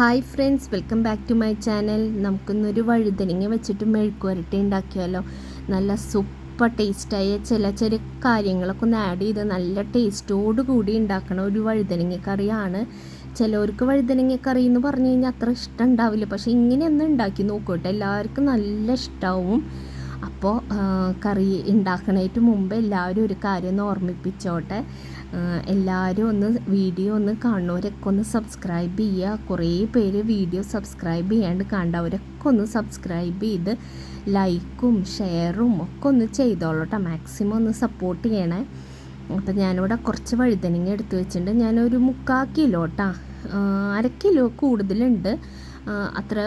Hi friends welcome back to my channel. നമുക്കിന്നൊരു വഴുതനങ്ങ വെച്ചിട്ട് മെഴുക്കുവരട്ടി ഉണ്ടാക്കിയാലോ? നല്ല സൂപ്പർ ടേസ്റ്റായ ചില ചെറിയ കാര്യങ്ങളൊക്കെ ഒന്ന് ആഡ് ചെയ്ത് നല്ല ടേസ്റ്റോട് കൂടി ഉണ്ടാക്കണ ഒരു വഴുതനങ്ങ കറിയാണ്. ചിലവർക്ക് വഴുതനങ്ങ കറി എന്ന് പറഞ്ഞു കഴിഞ്ഞാൽ അത്ര ഇഷ്ടം ഉണ്ടാവില്ല. പക്ഷേ ഇങ്ങനെയൊന്നും ഉണ്ടാക്കി നോക്കൂട്ടെ എല്ലാവർക്കും നല്ല ഇഷ്ടമാവും അപ്പോൾ കറി ഉണ്ടാക്കണേറ്റ് മുമ്പ് എല്ലാവരും ഒരു കാര്യം ഒന്ന് ഓർമ്മിപ്പിച്ചോട്ടെ. എല്ലാവരും ഒന്ന് വീഡിയോ ഒന്ന് കാണുന്നവരൊക്കെ ഒന്ന് സബ്സ്ക്രൈബ് ചെയ്യുക. കുറേ പേര് വീഡിയോ സബ്സ്ക്രൈബ് ചെയ്യാണ്ട് കണ്ടവരൊക്കെ ഒന്ന് സബ്സ്ക്രൈബ് ചെയ്ത് ലൈക്കും ഷെയറും ഒക്കെ ഒന്ന് ചെയ്തോളൂട്ടോ മാക്സിമം ഒന്ന് സപ്പോർട്ട് ചെയ്യണേ. അപ്പം ഞാനിവിടെ കുറച്ച് വഴുതനങ്ങ എടുത്തു വെച്ചിട്ടുണ്ട്. ഞാനൊരു മുക്കാൽ കിലോ കേട്ടോ അര കിലോ കൂടുതലുണ്ട്. അത്ര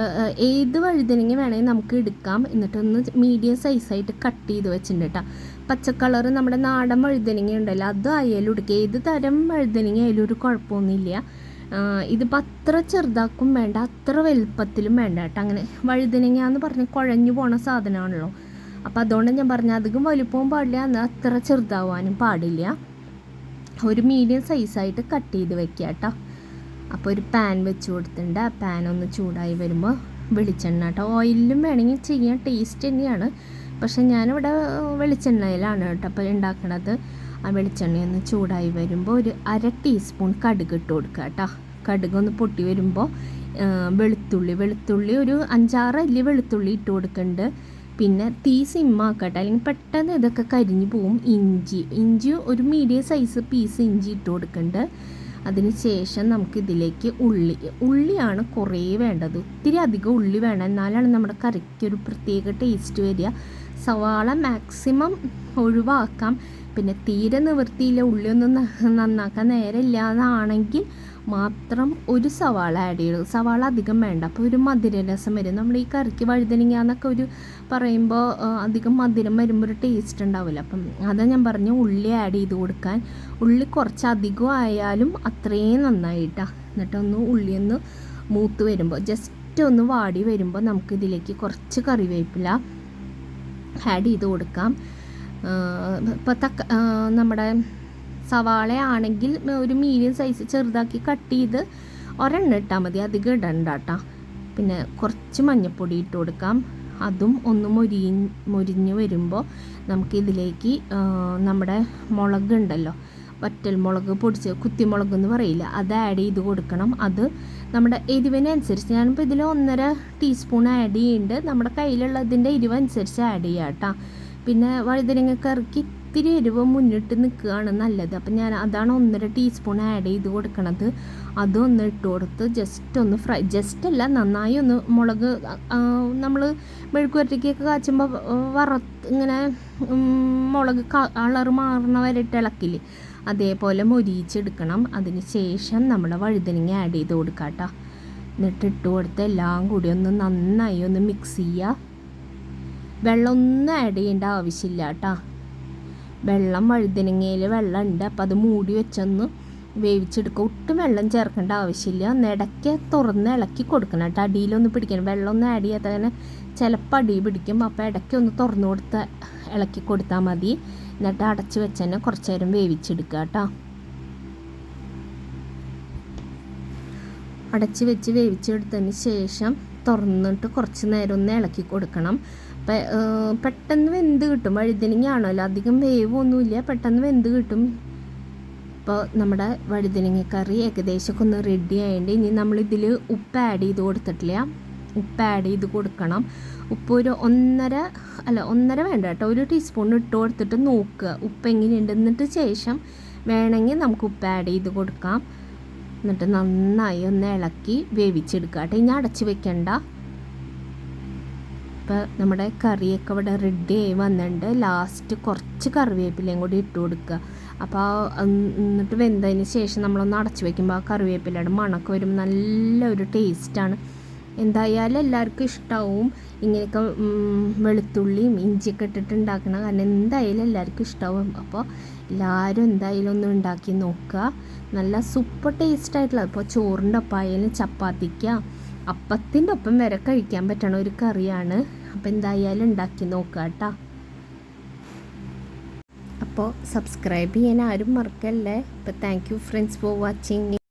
ഏത് വഴുതനങ്ങ വേണമെങ്കിൽ നമുക്ക് എടുക്കാം. എന്നിട്ടൊന്ന് മീഡിയം സൈസായിട്ട് കട്ട് ചെയ്ത് വെച്ചിട്ടുണ്ട് കേട്ടോ പച്ചക്കളർ നമ്മുടെ നാടൻ വഴുതനങ്ങ ഉണ്ടല്ലോ അത് ആയാലും എടുക്കുക ഏത് തരം വഴുതനങ്ങ ആയാലും ഒരു കുഴപ്പമൊന്നുമില്ല. ഇതിപ്പോൾ അത്ര ചെറുതാക്കും വേണ്ട അത്ര വലുപ്പത്തിലും വേണ്ട കേട്ടോ അങ്ങനെ വഴുതനങ്ങ എന്ന് പറഞ്ഞ് കുഴഞ്ഞു പോണ സാധനമാണല്ലോ. അപ്പോൾ അതുകൊണ്ട് ഞാൻ പറഞ്ഞ അധികം വലുപ്പവും പാടില്ല എന്നാൽ അത്ര ചെറുതാവാനും പാടില്ല. ഒരു മീഡിയം സൈസായിട്ട് കട്ട് ചെയ്ത് വെക്കുക കേട്ടോ അപ്പോൾ ഒരു പാൻ വെച്ച് കൊടുത്തിട്ടുണ്ട്. ആ പാൻ ഒന്ന് ചൂടായി വരുമ്പോൾ വെളിച്ചെണ്ണ കേട്ടോ ഓയിലും വേണമെങ്കിൽ ചെയ്യാൻ ടേസ്റ്റ് തന്നെയാണ്. പക്ഷെ ഞാനിവിടെ വെളിച്ചെണ്ണയിലാണ് കേട്ടോ അപ്പോൾ ഉണ്ടാക്കണത്. ആ വെളിച്ചെണ്ണ ഒന്ന് ചൂടായി വരുമ്പോൾ ഒരു അര ടീസ്പൂൺ കടുക് ഇട്ട് കൊടുക്കുക കേട്ടോ കടുക് ഒന്ന് പൊട്ടി വരുമ്പോൾ വെളുത്തുള്ളി. വെളുത്തുള്ളി ഒരു അഞ്ചാറ് അല്ലി വെളുത്തുള്ളി ഇട്ട് കൊടുക്കുന്നുണ്ട് പിന്നെ തീ സിമ്മാക്കട്ടെ അല്ലെങ്കിൽ പെട്ടെന്ന് ഇതൊക്കെ കരിഞ്ഞു പോവും. ഇഞ്ചി. ഇഞ്ചി ഒരു മീഡിയം സൈസ് പീസ് ഇഞ്ചി ഇട്ട് കൊടുക്കുന്നുണ്ട് അതിന് ശേഷം നമുക്ക് ഇതിലേക്ക് ഉള്ളി. ഉള്ളിയാണ് കുറേ വേണ്ടത്. ഒത്തിരി അധികം ഉള്ളി വേണം. എന്നാലാണ് നമ്മുടെ കറിക്ക് ഒരു പ്രത്യേക ടേസ്റ്റ് വരിക. സവാള മാക്സിമം ഒഴിവാക്കാം. പിന്നെ തീരെ നിവൃത്തിയില്ല. ഉള്ളിയൊന്നും നന്നാക്കാൻ നേരമില്ലാതാണെങ്കിൽ മാത്രം ഒരു സവാള ആഡ് ചെയ്യുക സവാള അധികം വേണ്ട. അപ്പോൾ ഒരു മധുര രസം വരും. നമ്മൾ ഈ കറിക്ക് വഴുതനങ്ങ എന്നൊക്കെ ഒരു പറയുമ്പോൾ അധികം മധുരം വരുമ്പോൾ ഒരു ടേസ്റ്റ് ഉണ്ടാവില്ല അപ്പം അതാ ഞാൻ പറഞ്ഞു ഉള്ളി ആഡ് ചെയ്ത് കൊടുക്കാൻ. ഉള്ളി കുറച്ച് അധികം ആയാലും അത്രയും നന്നായിട്ടാണ് എന്നിട്ടൊന്ന് ഉള്ളിയൊന്ന് മൂത്ത് വരുമ്പോൾ ജസ്റ്റ് ഒന്ന് വാടി വരുമ്പോൾ നമുക്ക് ഇതിലേക്ക് കുറച്ച് കറിവേപ്പില ആഡ് ചെയ്ത് കൊടുക്കാം. ഇപ്പോൾ തക്ക നമ്മുടെ സവാളയാണെങ്കിൽ ഒരു മീഡിയം സൈസ് ചെറുതാക്കി കട്ട് ചെയ്ത് ഒരെണ്ണം ഇട്ടാൽ മതി. അധികം ഇടണ്ട കേട്ടോ പിന്നെ കുറച്ച് മഞ്ഞൾപ്പൊടി ഇട്ട് കൊടുക്കാം. അതും ഒന്ന് മൊരി മൊരിഞ്ഞ് വരുമ്പോൾ നമുക്കിതിലേക്ക് നമ്മുടെ മുളക് ഉണ്ടല്ലോ വറ്റൽ മുളക് പൊടിച്ച് കുത്തിമുളക് എന്ന് പറയില്ല? അത് ആഡ് ചെയ്ത് കൊടുക്കണം. അത് നമ്മുടെ എരിവിനനുസരിച്ച് ഞാനിപ്പോൾ ഇതിൽ ഒന്നര ടീസ്പൂൺ ആഡ് ചെയ്യുന്നുണ്ട് നമ്മുടെ കയ്യിലുള്ളതിന്റെ എരിവനുസരിച്ച് ആഡ് ചെയ്യാം കേട്ടോ പിന്നെ വഴുതനങ്ങക്കറിക്ക് ഇത്തിരി എരിവ് മുന്നിട്ട് നിൽക്കുകയാണ് നല്ലത്. അപ്പം ഞാൻ അതാണ് ഒന്നര ടീസ്പൂൺ ആഡ് ചെയ്ത് കൊടുക്കണത്. അതൊന്ന് ഇട്ട് കൊടുത്ത് ജസ്റ്റ് ഒന്ന് ഫ്രൈ ജസ്റ്റ് അല്ല നന്നായി ഒന്ന് മുളക് നമ്മൾ മെഴുക്കുവരട്ടിക്കൊക്കെ കാച്ചുമ്പോൾ വറുത്ത് ഇങ്ങനെ മുളക് കളർ മാറണ വരെ ഇളക്കില്ലേ? അതേപോലെ മൊരിയിച്ചെടുക്കണം. അതിന് ശേഷം നമ്മൾ വഴുതനങ്ങ ആഡ് ചെയ്ത് കൊടുക്കാം കേട്ടോ എന്നിട്ട് ഇട്ട് കൊടുത്ത് എല്ലാം കൂടി ഒന്ന് നന്നായി ഒന്ന് മിക്സ് ചെയ്യുക വെള്ളമൊന്നും ആഡ് ചെയ്യേണ്ട ആവശ്യമില്ല കേട്ടോ വെള്ളം വഴുതനങ്ങയിൽ വെള്ളം ഉണ്ട് അപ്പോൾ അത് മൂടി വെച്ചൊന്ന് വേവിച്ചെടുക്കുക ഒട്ടും വെള്ളം ചേർക്കേണ്ട ആവശ്യമില്ല. ഒന്ന് ഇടയ്ക്ക് തുറന്ന് ഇളക്കി കൊടുക്കണം കേട്ടോ. അടിയിലൊന്ന് പിടിക്കണം. വെള്ളം ഒന്നും ആഡ് ചെയ്യാത്ത തന്നെ ചിലപ്പോൾ അടി പിടിക്കും. അപ്പോൾ ഇടയ്ക്ക് ഒന്ന് തുറന്നു കൊടുത്ത് ഇളക്കി കൊടുത്താൽ മതി. എന്നിട്ട് അടച്ച് വെച്ച് തന്നെ കുറച്ച് നേരം വേവിച്ചെടുക്കുക കേട്ടോ. അടച്ച് വെച്ച് വേവിച്ചെടുത്തതിന് ശേഷം തുറന്നിട്ട് കുറച്ച് നേരം ഒന്ന് ഇളക്കി കൊടുക്കണം. പെട്ടെന്ന് വെന്ത് കിട്ടും. വഴുതനങ്ങയാണല്ലോ. അധികം വേവൊന്നുമില്ല. പെട്ടെന്ന് വെന്ത് കിട്ടും. ഇപ്പോൾ നമ്മുടെ വഴുതനങ്ങക്കറി ഏകദേശമൊക്കെ ഒന്ന് റെഡി ആയതുകൊണ്ട് ഇനി നമ്മളിതിൽ ഉപ്പ് ആഡ് ചെയ്ത് കൊടുത്തിട്ടില്ല. ഉപ്പ് ആഡ് ചെയ്ത് കൊടുക്കണം. ഉപ്പ് ഒരു ഒന്നര അല്ല ഒന്നര വേണ്ട കേട്ടോ. ഒരു ടീസ്പൂൺ ഇട്ട് കൊടുത്തിട്ട് നോക്കുക. ഉപ്പ് എങ്ങനെയുണ്ട്? എന്നിട്ട് ശേഷം വേണമെങ്കിൽ നമുക്ക് ഉപ്പ് ആഡ് ചെയ്ത് കൊടുക്കാം. എന്നിട്ട് നന്നായി ഒന്ന് ഇളക്കി വേവിച്ചെടുക്കുക കേട്ടോ. ഇനി അടച്ച് വെക്കണ്ട. ഇപ്പോൾ നമ്മുടെ കറിയൊക്കെ ഇവിടെ റെഡി ആയി വന്നിട്ടുണ്ട് ലാസ്റ്റ് കുറച്ച് കറിവേപ്പിലയും കൂടി ഇട്ട് കൊടുക്കുക അപ്പോൾ എന്നിട്ട് വെന്തതിന് ശേഷം നമ്മളൊന്ന് അടച്ചു വയ്ക്കുമ്പോൾ ആ കറിവേപ്പിലയുടെ മണക്ക് വരും. നല്ലൊരു ടേസ്റ്റാണ് എന്തായാലും എല്ലാവർക്കും ഇഷ്ടമാവും ഇങ്ങനെയൊക്കെ വെളുത്തുള്ളിയും ഇഞ്ചിയൊക്കെ ഇട്ടിട്ട് ഉണ്ടാക്കണം കാരണം എന്തായാലും എല്ലാവർക്കും ഇഷ്ടമാവും അപ്പോൾ എല്ലാവരും എന്തായാലും ഒന്ന് ഉണ്ടാക്കി നോക്കുക നല്ല സൂപ്പർ ടേസ്റ്റ് ആയിട്ടുള്ള ഇപ്പോൾ ചോറിന്റെ ഒപ്പം ആയാലും ചപ്പാത്തിക്ക അപ്പത്തിന്റെ ഒപ്പം വരെ കഴിക്കാൻ പറ്റണ ഒരു കറിയാണ്. അപ്പോൾ എന്തായാലും ഉണ്ടാക്കി നോക്കുക കേട്ടോ. അപ്പോൾ സബ്സ്ക്രൈബ് ചെയ്യാൻ ആരും മറക്കല്ലേ? അപ്പോൾ thank you friends for watching